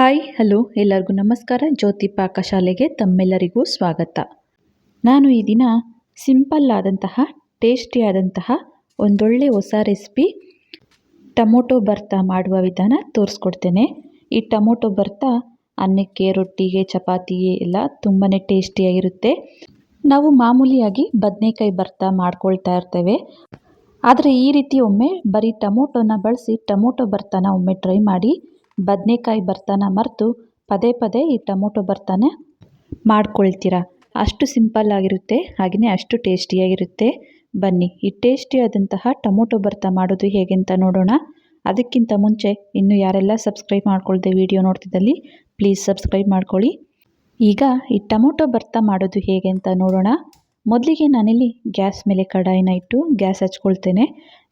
Hi, hello, ಎಲ್ಲರಿಗೂ ನಮಸ್ಕಾರ. ಜ್ಯೋತಿ ಪಾಕಶಾಲೆಗೆ ತಮ್ಮೆಲ್ಲರಿಗೂ ಸ್ವಾಗತ. ನಾನು ಈ ದಿನ ಸಿಂಪಲ್ ಆದಂತಹ ಟೇಸ್ಟಿಯಾದಂತಹ ಒಂದೊಳ್ಳೆ ಹೊಸ ರೆಸಿಪಿ ಟೊಮೊಟೊ ಭರ್ತ ಮಾಡುವ ವಿಧಾನ ತೋರಿಸ್ಕೊಡ್ತೇನೆ. ಈ ಟೊಮೊಟೊ ಭರ್ತಾ ಅನ್ನಕ್ಕೆ, ರೊಟ್ಟಿಗೆ, ಚಪಾತಿಗೆ ಎಲ್ಲ ತುಂಬಾ ಟೇಸ್ಟಿಯಾಗಿರುತ್ತೆ ನಾವು ಮಾಮೂಲಿಯಾಗಿ ಬದನೆಕಾಯಿ ಭರ್ತ ಮಾಡ್ಕೊಳ್ತಾ ಇರ್ತೇವೆ. ಆದರೆ ಈ ರೀತಿ ಒಮ್ಮೆ ಬರೀ ಟೊಮೊಟೊನ ಬಳಸಿ ಟೊಮೊಟೊ ಭರ್ತನ ಒಮ್ಮೆ ಟ್ರೈ ಮಾಡಿ ಬದನೆಕಾಯಿ ಭರ್ತಾನ ಮರೆತು ಪದೇ ಪದೇ ಈ ಟೊಮೊಟೊ ಭರ್ತಾನ ಮಾಡ್ಕೊಳ್ತೀರಾ. ಅಷ್ಟು ಸಿಂಪಲ್ ಆಗಿರುತ್ತೆ ಹಾಗೆಯೇ ಅಷ್ಟು ಟೇಸ್ಟಿಯಾಗಿರುತ್ತೆ. ಬನ್ನಿ, ಈ ಟೇಸ್ಟಿಯಾದಂತಹ ಟೊಮೊಟೊ ಭರ್ತಾ ಮಾಡೋದು ಹೇಗೆ ಅಂತ ನೋಡೋಣ. ಅದಕ್ಕಿಂತ ಮುಂಚೆ ಇನ್ನು ಯಾರೆಲ್ಲ ಸಬ್ಸ್ಕ್ರೈಬ್ ಮಾಡ್ಕೊಳ್ದೆ ವಿಡಿಯೋ ನೋಡ್ತಿದ್ದಲ್ಲಿ, ಪ್ಲೀಸ್ ಸಬ್ಸ್ಕ್ರೈಬ್ ಮಾಡ್ಕೊಳ್ಳಿ. ಈಗ ಈ ಟೊಮೊಟೊ ಭರ್ತಾ ಮಾಡೋದು ಹೇಗೆ ಅಂತ ನೋಡೋಣ. ಮೊದಲಿಗೆ ನಾನಿಲ್ಲಿ ಗ್ಯಾಸ್ ಮೇಲೆ ಕಡಾಯಿನ ಇಟ್ಟು ಗ್ಯಾಸ್ ಹಚ್ಕೊಳ್ತೇನೆ.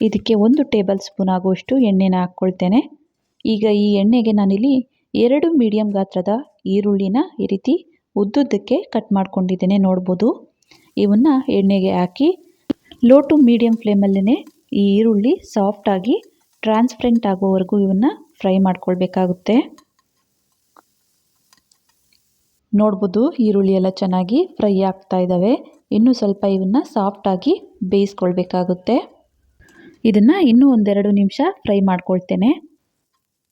ಇದಕ್ಕೆ ಒಂದು ಟೇಬಲ್ ಸ್ಪೂನ್ ಆಗುವಷ್ಟು ಎಣ್ಣೆನ ಹಾಕ್ಕೊಳ್ತೇನೆ. ಈಗ ಈ ಎಣ್ಣೆಗೆ ನಾನಿಲ್ಲಿ ಎರಡು ಮೀಡಿಯಂ ಗಾತ್ರದ ಈರುಳ್ಳಿನ ಈ ರೀತಿ ಉದ್ದುದ್ದಕ್ಕೆ ಕಟ್ ಮಾಡ್ಕೊಂಡಿದ್ದೇನೆ, ನೋಡ್ಬೋದು. ಇವನ್ನು ಎಣ್ಣೆಗೆ ಹಾಕಿ ಲೋ ಟು ಮೀಡಿಯಂ ಫ್ಲೇಮಲ್ಲೇ ಈ ಈರುಳ್ಳಿ ಸಾಫ್ಟಾಗಿ ಟ್ರಾನ್ಸ್ಪರೆಂಟ್ ಆಗೋವರೆಗೂ ಇವನ್ನ ಫ್ರೈ ಮಾಡ್ಕೊಳ್ಬೇಕಾಗುತ್ತೆ. ನೋಡ್ಬೋದು, ಈರುಳ್ಳಿ ಎಲ್ಲ ಚೆನ್ನಾಗಿ ಫ್ರೈ ಆಗ್ತಾ ಇದ್ದಾವೆ. ಇನ್ನೂ ಸ್ವಲ್ಪ ಇವನ್ನ ಸಾಫ್ಟಾಗಿ ಬೇಯಿಸ್ಕೊಳ್ಬೇಕಾಗುತ್ತೆ. ಇದನ್ನು ಇನ್ನೂ ಒಂದೆರಡು ನಿಮಿಷ ಫ್ರೈ ಮಾಡ್ಕೊಳ್ತೇನೆ.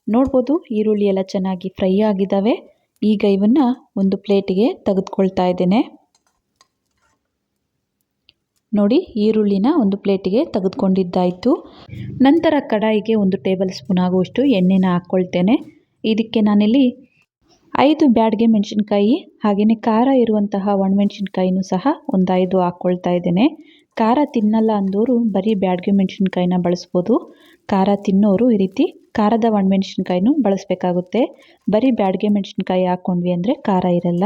ನೋಡ್ಬೋದು ಈರುಳ್ಳಿ ಎಲ್ಲ ಚೆನ್ನಾಗಿ ಫ್ರೈ ಆಗಿದ್ದಾವೆ. ಈಗ ಇವನ್ನು ಒಂದು ಪ್ಲೇಟಿಗೆ ತೆಗೆದುಕೊಳ್ತಾ ಇದ್ದೇನೆ. ನೋಡಿ, ಈರುಳ್ಳಿನ ಒಂದು ಪ್ಲೇಟಿಗೆ ತೆಗೆದುಕೊಂಡಿದ್ದಾಯಿತು. ನಂತರ ಕಡಾಯಿಗೆ ಒಂದು ಟೇಬಲ್ ಸ್ಪೂನ್ ಆಗುವಷ್ಟು ಎಣ್ಣೆನ ಹಾಕ್ಕೊಳ್ತೇನೆ. ಇದಕ್ಕೆ ನಾನಿಲ್ಲಿ ಐದು ಬ್ಯಾಡ್ಗೆ ಮೆಣಸಿನ್ಕಾಯಿ, ಹಾಗೆಯೇ ಖಾರ ಇರುವಂತಹ ಒಣಮೆಣಸಿನ್ಕಾಯಿನೂ ಸಹ ಒಂದು ಐದು ಹಾಕ್ಕೊಳ್ತಾ ಇದ್ದೇನೆ. ಖಾರ ತಿನ್ನಲ್ಲ ಅಂದೋರು ಬರೀ ಬ್ಯಾಡ್ಗೆ ಮೆಣಸಿನ್ಕಾಯಿನ ಬಳಸ್ಬೋದು. ಖಾರ ತಿನ್ನೋರು ಈ ರೀತಿ ಖಾರದ ಒಣಮೆಣ್ಸಿನ್ಕಾಯಿನೂ ಬಳಸಬೇಕಾಗುತ್ತೆ. ಬರೀ ಬ್ಯಾಡ್ಗೆ ಮೆಣಸಿನ್ಕಾಯಿ ಹಾಕ್ಕೊಂಡ್ವಿ ಅಂದರೆ ಖಾರ ಇರಲ್ಲ.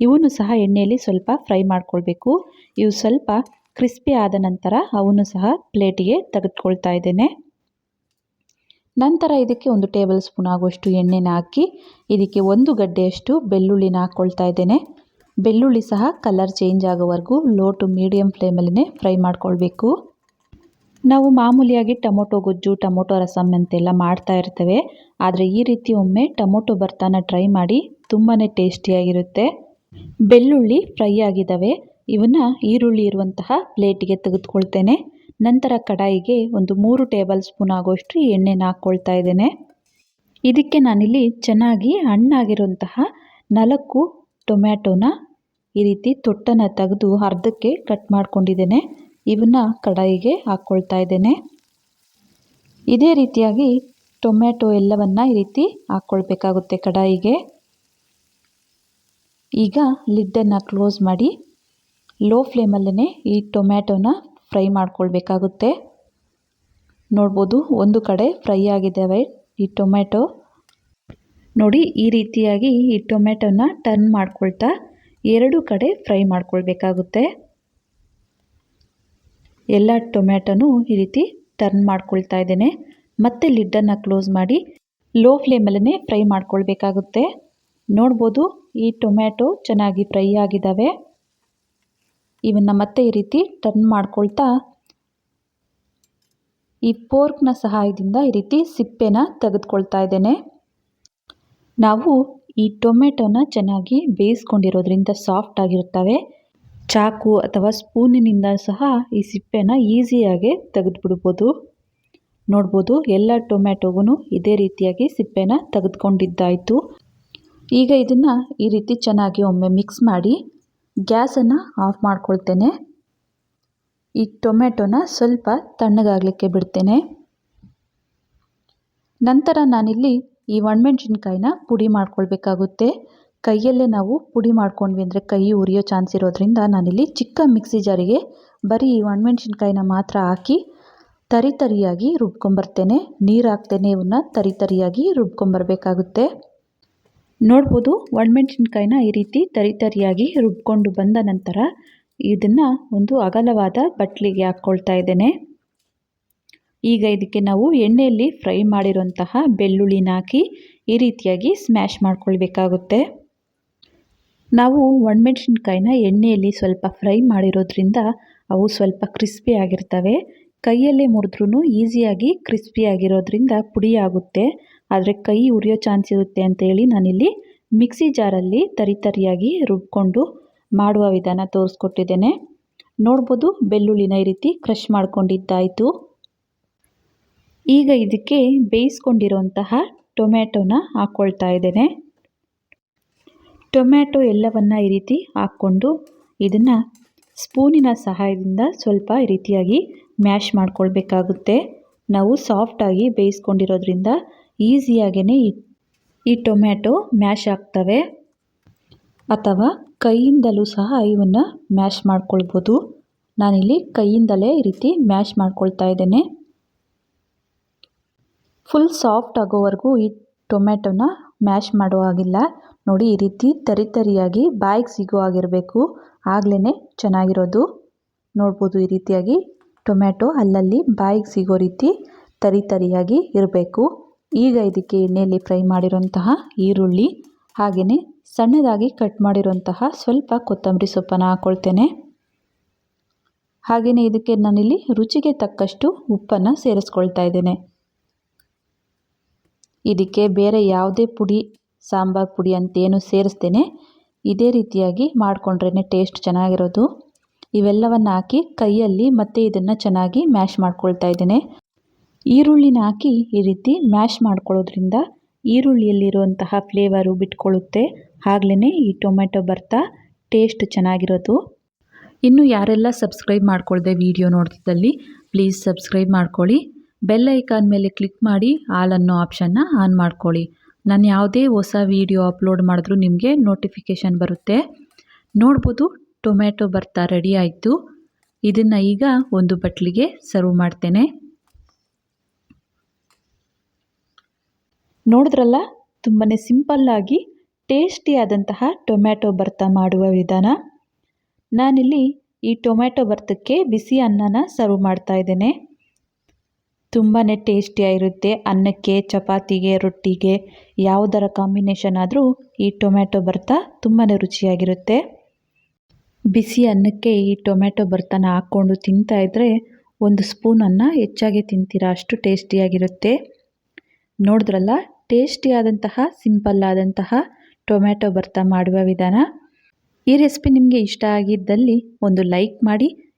ಇವನು ಸಹ ಎಣ್ಣೆಯಲ್ಲಿ ಸ್ವಲ್ಪ ಫ್ರೈ ಮಾಡ್ಕೊಳ್ಬೇಕು. ಇವು ಸ್ವಲ್ಪ ಕ್ರಿಸ್ಪಿ ಆದ ನಂತರ ಅವನ್ನು ಸಹ ಪ್ಲೇಟಿಗೆ ತೆಗೆದುಕೊಳ್ತಾ ಇದ್ದೇನೆ. ನಂತರ ಇದಕ್ಕೆ ಒಂದು ಟೇಬಲ್ ಸ್ಪೂನ್ ಆಗುವಷ್ಟು ಎಣ್ಣೆನ ಹಾಕಿ ಇದಕ್ಕೆ ಒಂದು ಗಡ್ಡೆಯಷ್ಟು ಬೆಳ್ಳುಳ್ಳಿನ ಹಾಕ್ಕೊಳ್ತಾ ಇದ್ದೇನೆ. ಬೆಳ್ಳುಳ್ಳಿ ಸಹ ಕಲರ್ ಚೇಂಜ್ ಆಗೋವರೆಗೂ ಲೋ ಟು ಮೀಡಿಯಮ್ ಫ್ಲೇಮಲ್ಲೇ ಫ್ರೈ ಮಾಡ್ಕೊಳ್ಬೇಕು. ನಾವು ಮಾಮೂಲಿಯಾಗಿ ಟೊಮೊಟೊ ಗೊಜ್ಜು, ಟೊಮೊಟೊ ರಸಮ್ ಅಂತೆಲ್ಲ ಮಾಡ್ತಾ ಇರ್ತೇವೆ. ಆದರೆ ಈ ರೀತಿ ಒಮ್ಮೆ ಟೊಮೊಟೊ ಭರ್ತಾನ ಟ್ರೈ ಮಾಡಿ ತುಂಬಾ ಟೇಸ್ಟಿಯಾಗಿರುತ್ತೆ. ಬೆಳ್ಳುಳ್ಳಿ ಫ್ರೈ ಆಗಿದ್ದಾವೆ ಇವನ್ನ ಈರುಳ್ಳಿ ಇರುವಂತಹ ಪ್ಲೇಟಿಗೆ ತೆಗೆದುಕೊಳ್ತೇನೆ. ನಂತರ ಕಡಾಯಿಗೆ ಒಂದು ಮೂರು ಟೇಬಲ್ ಸ್ಪೂನ್ ಆಗೋಷ್ಟು ಎಣ್ಣೆನ ಹಾಕ್ಕೊಳ್ತಾ ಇದ್ದೇನೆ. ಇದಕ್ಕೆ ನಾನಿಲ್ಲಿ ಚೆನ್ನಾಗಿ ಹಣ್ಣಾಗಿರುವಂತಹ ನಾಲ್ಕು ಟೊಮ್ಯಾಟೊನ ಈ ರೀತಿ ತೊಟ್ಟನ್ನು ತೆಗೆದು ಅರ್ಧಕ್ಕೆ ಕಟ್ ಮಾಡ್ಕೊಂಡಿದ್ದೇನೆ. ಇವನ್ನ ಕಡಾಯಿಗೆ ಹಾಕ್ಕೊಳ್ತಾ ಇದ್ದೇನೆ. ಇದೇ ರೀತಿಯಾಗಿ ಟೊಮ್ಯಾಟೊ ಎಲ್ಲವನ್ನು ಈ ರೀತಿ ಹಾಕ್ಕೊಳ್ಬೇಕಾಗುತ್ತೆ ಕಡಾಯಿಗೆ. ಈಗ ಲಿಡ್ಡನ್ನು ಕ್ಲೋಸ್ ಮಾಡಿ ಲೋ ಫ್ಲೇಮಲ್ಲೇ ಈ ಟೊಮ್ಯಾಟೊನ ಫ್ರೈ ಮಾಡ್ಕೊಳ್ಬೇಕಾಗುತ್ತೆ. ನೋಡ್ಬೋದು ಒಂದು ಕಡೆ ಫ್ರೈ ಆಗಿದ್ದಾವೆ ಈ ಟೊಮ್ಯಾಟೊ. ನೋಡಿ ಈ ರೀತಿಯಾಗಿ ಈ ಟೊಮೆಟೊನ ಟರ್ನ್ ಮಾಡ್ಕೊಳ್ತಾ ಎರಡು ಕಡೆ ಫ್ರೈ ಮಾಡ್ಕೊಳ್ಬೇಕಾಗುತ್ತೆ. ಎಲ್ಲ ಟೊಮ್ಯಾಟೊನೂ ಈ ರೀತಿ ಟರ್ನ್ ಮಾಡ್ಕೊಳ್ತಾ ಇದ್ದೇನೆ. ಮತ್ತೆ ಲಿಡ್ಡನ್ನು ಕ್ಲೋಸ್ ಮಾಡಿ ಲೋ ಫ್ಲೇಮಲ್ಲೇ ಫ್ರೈ ಮಾಡ್ಕೊಳ್ಬೇಕಾಗುತ್ತೆ. ನೋಡ್ಬೋದು ಈ ಟೊಮ್ಯಾಟೊ ಚೆನ್ನಾಗಿ ಫ್ರೈ ಆಗಿದ್ದಾವೆ. ಇವನ್ನ ಮತ್ತೆ ಈ ರೀತಿ ಟರ್ನ್ ಮಾಡ್ಕೊಳ್ತಾ ಈ ಪೋರ್ಕ್ನ ಸಹಾಯದಿಂದ ಈ ರೀತಿ ಸಿಪ್ಪೆನ ತೆಗೆದುಕೊಳ್ತಾ ಇದ್ದೇನೆ. ನಾವು ಈ ಟೊಮೆಟೊನ ಚೆನ್ನಾಗಿ ಬೇಯಿಸ್ಕೊಂಡಿರೋದ್ರಿಂದ ಸಾಫ್ಟ್ ಆಗಿರ್ತವೆ ಚಾಕು ಅಥವಾ ಸ್ಪೂನಿನಿಂದ ಸಹ ಈ ಸಿಪ್ಪೆನ ಈಸಿಯಾಗಿ ತೆಗೆದುಬಿಡ್ಬೋದು. ನೋಡ್ಬೋದು, ಎಲ್ಲ ಟೊಮ್ಯಾಟೊಗೂ ಇದೇ ರೀತಿಯಾಗಿ ಸಿಪ್ಪೆನ ತೆಗೆದುಕೊಂಡಿದ್ದಾಯಿತು. ಈಗ ಇದನ್ನು ಈ ರೀತಿ ಚೆನ್ನಾಗಿ ಒಮ್ಮೆ ಮಿಕ್ಸ್ ಮಾಡಿ ಗ್ಯಾಸನ್ನು ಆಫ್ ಮಾಡ್ಕೊಳ್ತೇನೆ. ಈ ಟೊಮೆಟೊನ ಸ್ವಲ್ಪ ತಣ್ಣಗಾಗಲಿಕ್ಕೆ ಬಿಡ್ತೇನೆ. ನಂತರ ನಾನಿಲ್ಲಿ ಈ ಒಣಮೆಣಸಿನ್ಕಾಯಿನ ಪುಡಿ ಮಾಡ್ಕೊಳ್ಬೇಕಾಗುತ್ತೆ. ಕೈಯಲ್ಲೇ ನಾವು ಪುಡಿ ಮಾಡ್ಕೊಂಡ್ವಿ ಅಂದರೆ ಕೈ ಉರಿಯೋ ಚಾನ್ಸ್ ಇರೋದ್ರಿಂದ ನಾನಿಲ್ಲಿ ಚಿಕ್ಕ ಮಿಕ್ಸಿ ಜಾರಿಗೆ ಬರೀ ಈ ಒಣಮೆಣ್ಸಿನ್ಕಾಯಿನ ಮಾತ್ರ ಹಾಕಿ ತರಿ ತರಿಯಾಗಿ ರುಬ್ಕೊಂಬರ್ತೇನೆ. ನೀರು ಹಾಕ್ತೇನೆ ಇವನ್ನ ತರಿ ತರಿಯಾಗಿ ರುಬ್ಕೊಂಬರ್ಬೇಕಾಗುತ್ತೆ. ನೋಡ್ಬೋದು ಒಣಮೆಣ್ಸಿನ್ಕಾಯಿನ ಈ ರೀತಿ ತರಿ ತರಿಯಾಗಿ ರುಬ್ಕೊಂಡು ಬಂದ ನಂತರ ಇದನ್ನು ಒಂದು ಅಗಲವಾದ ಬಟ್ಲಿಗೆ ಹಾಕ್ಕೊಳ್ತಾ ಇದ್ದೇನೆ. ಈಗ ಇದಕ್ಕೆ ನಾವು ಎಣ್ಣೆಯಲ್ಲಿ ಫ್ರೈ ಮಾಡಿರುವಂತಹ ಬೆಳ್ಳುಳ್ಳಿನ ಹಾಕಿ ಈ ರೀತಿಯಾಗಿ ಸ್ಮ್ಯಾಶ್ ಮಾಡ್ಕೊಳ್ಬೇಕಾಗುತ್ತೆ. ನಾವು ಒಣಮೆಣ್ಸಿನ್ಕಾಯಿನ ಎಣ್ಣೆಯಲ್ಲಿ ಸ್ವಲ್ಪ ಫ್ರೈ ಮಾಡಿರೋದ್ರಿಂದ ಅವು ಸ್ವಲ್ಪ ಕ್ರಿಸ್ಪಿ ಆಗಿರ್ತವೆ. ಕೈಯಲ್ಲೇ ಮುರಿದ್ರೂ ಈಸಿಯಾಗಿ ಕ್ರಿಸ್ಪಿ ಆಗಿರೋದ್ರಿಂದ ಪುಡಿ ಆಗುತ್ತೆ. ಆದರೆ ಕೈ ಉರಿಯೋ ಚಾನ್ಸ್ ಇರುತ್ತೆ ಅಂತೇಳಿ ನಾನಿಲ್ಲಿ ಮಿಕ್ಸಿ ಜಾರಲ್ಲಿ ತರಿತರಿಯಾಗಿ ರುಬ್ಕೊಂಡು ಮಾಡುವ ವಿಧಾನ ತೋರಿಸ್ಕೊಟ್ಟಿದ್ದೇನೆ. ನೋಡ್ಬೋದು ಬೆಳ್ಳುಳ್ಳಿನ ಈ ರೀತಿ ಕ್ರಷ್ ಮಾಡ್ಕೊಂಡಿದ್ದಾಯಿತು. ಈಗ ಇದಕ್ಕೆ ಬೇಯಿಸ್ಕೊಂಡಿರುವಂತಹ ಟೊಮ್ಯಾಟೊನ ಹಾಕ್ಕೊಳ್ತಾ ಇದ್ದೇನೆ. ಟೊಮ್ಯಾಟೊ ಎಲ್ಲವನ್ನ ಈ ರೀತಿ ಹಾಕ್ಕೊಂಡು ಇದನ್ನು ಸ್ಪೂನಿನ ಸಹಾಯದಿಂದ ಸ್ವಲ್ಪ ಈ ರೀತಿಯಾಗಿ ಮ್ಯಾಶ್ ಮಾಡ್ಕೊಳ್ಬೇಕಾಗುತ್ತೆ. ನಾವು ಸಾಫ್ಟಾಗಿ ಬೇಯಿಸ್ಕೊಂಡಿರೋದ್ರಿಂದ ಈಸಿಯಾಗೇ ಈ ಟೊಮ್ಯಾಟೊ ಮ್ಯಾಶ್ ಆಗ್ತವೆ. ಅಥವಾ ಕೈಯಿಂದಲೂ ಸಹ ಇವನ್ನು ಮ್ಯಾಶ್ ಮಾಡ್ಕೊಳ್ಬೋದು. ನಾನಿಲ್ಲಿ ಕೈಯಿಂದಲೇ ಈ ರೀತಿ ಮ್ಯಾಶ್ ಮಾಡ್ಕೊಳ್ತಾ ಇದ್ದೇನೆ. ಫುಲ್ ಸಾಫ್ಟ್ ಆಗೋವರೆಗೂ ಈ ಟೊಮ್ಯಾಟೊನ ಮ್ಯಾಶ್ ಮಾಡೋ ಹಾಗಿಲ್ಲ. ನೋಡಿ, ಈ ರೀತಿ ತರಿ ತರಿಯಾಗಿ ಬಾಯಿಗೆ ಸಿಗೋ ಆಗಿರಬೇಕು ಆಗ್ಲೇ ಚೆನ್ನಾಗಿರೋದು. ನೋಡ್ಬೋದು, ಈ ರೀತಿಯಾಗಿ ಟೊಮ್ಯಾಟೊ ಅಲ್ಲಲ್ಲಿ ಬಾಯಿಗೆ ಸಿಗೋ ರೀತಿ ತರಿ ತರಿಯಾಗಿ ಇರಬೇಕು. ಈಗ ಇದಕ್ಕೆ ಎಣ್ಣೆಯಲ್ಲಿ ಫ್ರೈ ಮಾಡಿರೋಂತಹ ಈರುಳ್ಳಿ ಹಾಗೆಯೇ ಸಣ್ಣದಾಗಿ ಕಟ್ ಮಾಡಿರೋಂತಹ ಸ್ವಲ್ಪ ಕೊತ್ತಂಬರಿ ಸೊಪ್ಪನ್ನು ಹಾಕ್ಕೊಳ್ತೇನೆ ಹಾಗೆಯೇ ಇದಕ್ಕೆ ನಾನಿಲ್ಲಿ ರುಚಿಗೆ ತಕ್ಕಷ್ಟು ಉಪ್ಪನ್ನು ಸೇರಿಸ್ಕೊಳ್ತಾ ಇದ್ದೇನೆ. ಇದಕ್ಕೆ ಬೇರೆ ಯಾವುದೇ ಪುಡಿ ಸಾಂಬಾರು ಪುಡಿ ಅಂತೇನು ಸೇರಿಸ್ತೇನೆ. ಇದೇ ರೀತಿಯಾಗಿ ಮಾಡಿಕೊಂಡ್ರೇ ಟೇಸ್ಟ್ ಚೆನ್ನಾಗಿರೋದು. ಇವೆಲ್ಲವನ್ನು ಹಾಕಿ ಕೈಯಲ್ಲಿ ಮತ್ತೆ ಇದನ್ನು ಚೆನ್ನಾಗಿ ಮ್ಯಾಶ್ ಮಾಡ್ಕೊಳ್ತಾ ಇದ್ದೇನೆ. ಈರುಳ್ಳಿನ ಹಾಕಿ ಈ ರೀತಿ ಮ್ಯಾಶ್ ಮಾಡ್ಕೊಳ್ಳೋದ್ರಿಂದ ಈರುಳ್ಳಿಯಲ್ಲಿರುವಂತಹ ಫ್ಲೇವರು ಬಿಟ್ಕೊಳ್ಳುತ್ತೆ. ಆಗ್ಲೇ ಈ ಟೊಮೆಟೊ ಬರ್ತಾ ಟೇಸ್ಟ್ ಚೆನ್ನಾಗಿರೋದು. ಇನ್ನು ಯಾರೆಲ್ಲ ಸಬ್ಸ್ಕ್ರೈಬ್ ಮಾಡ್ಕೊಳ್ದೆ ವಿಡಿಯೋ ನೋಡ್ತಿದ್ದಲ್ಲಿ ಪ್ಲೀಸ್ ಸಬ್ಸ್ಕ್ರೈಬ್ ಮಾಡ್ಕೊಳ್ಳಿ. ಬೆಲ್ ಐಕಾನ್ ಮೇಲೆ ಕ್ಲಿಕ್ ಮಾಡಿ ಆಲ್ ಅನ್ನೋ ಆಪ್ಷನ್ನ ಆನ್ ಮಾಡ್ಕೊಳ್ಳಿ. ನಾನು ಯಾವುದೇ ಹೊಸ ವಿಡಿಯೋ ಅಪ್ಲೋಡ್ ಮಾಡಿದ್ರೂ ನಿಮಗೆ ನೋಟಿಫಿಕೇಷನ್ ಬರುತ್ತೆ. ನೋಡ್ಬೋದು, ಟೊಮ್ಯಾಟೊ ಬರ್ತಾ ರೆಡಿ ಆಯಿತು. ಇದನ್ನು ಈಗ ಒಂದು ಬಟ್ಲಿಗೆ ಸರ್ವ್ ಮಾಡ್ತೇನೆ. ನೋಡಿದ್ರಲ್ಲ ತುಂಬಾ ಸಿಂಪಲ್ಲಾಗಿ ಟೇಸ್ಟಿಯಾದಂತಹ ಟೊಮ್ಯಾಟೊ ಭರ್ತ ಮಾಡುವ ವಿಧಾನ. ನಾನಿಲ್ಲಿ ಈ ಟೊಮ್ಯಾಟೊ ಭರ್ತಕ್ಕೆ ಬಿಸಿ ಅನ್ನನ ಸರ್ವ್ ಮಾಡ್ತಾ ಇದ್ದೇನೆ. ತುಂಬಾ ಟೇಸ್ಟಿಯಾಗಿರುತ್ತೆ. ಅನ್ನಕ್ಕೆ, ಚಪಾತಿಗೆ, ರೊಟ್ಟಿಗೆ ಯಾವುದರ ಕಾಂಬಿನೇಷನ್ ಆದರೂ ಈ ಟೊಮ್ಯಾಟೊ ಭರ್ತ ತುಂಬಾ ರುಚಿಯಾಗಿರುತ್ತೆ. ಬಿಸಿ ಅನ್ನಕ್ಕೆ ಈ ಟೊಮ್ಯಾಟೊ ಭರ್ತನ ಹಾಕ್ಕೊಂಡು ತಿಂತಾ ಇದ್ದರೆ ಒಂದು ಸ್ಪೂನನ್ನು ಹೆಚ್ಚಾಗಿ ತಿಂತೀರಾ, ಅಷ್ಟು ಟೇಸ್ಟಿಯಾಗಿರುತ್ತೆ. ನೋಡಿದ್ರಲ್ಲ, ಟೇಸ್ಟಿಯಾದಂತಹ, ಸಿಂಪಲ್ ಆದಂತಹ ಟೊಮ್ಯಾಟೊ ಭರ್ತ ಮಾಡುವ ವಿಧಾನ. ಈ ರೆಸಿಪಿ ನಿಮಗೆ ಇಷ್ಟ ಆಗಿದ್ದಲ್ಲಿ ಒಂದು ಲೈಕ್ ಮಾಡಿ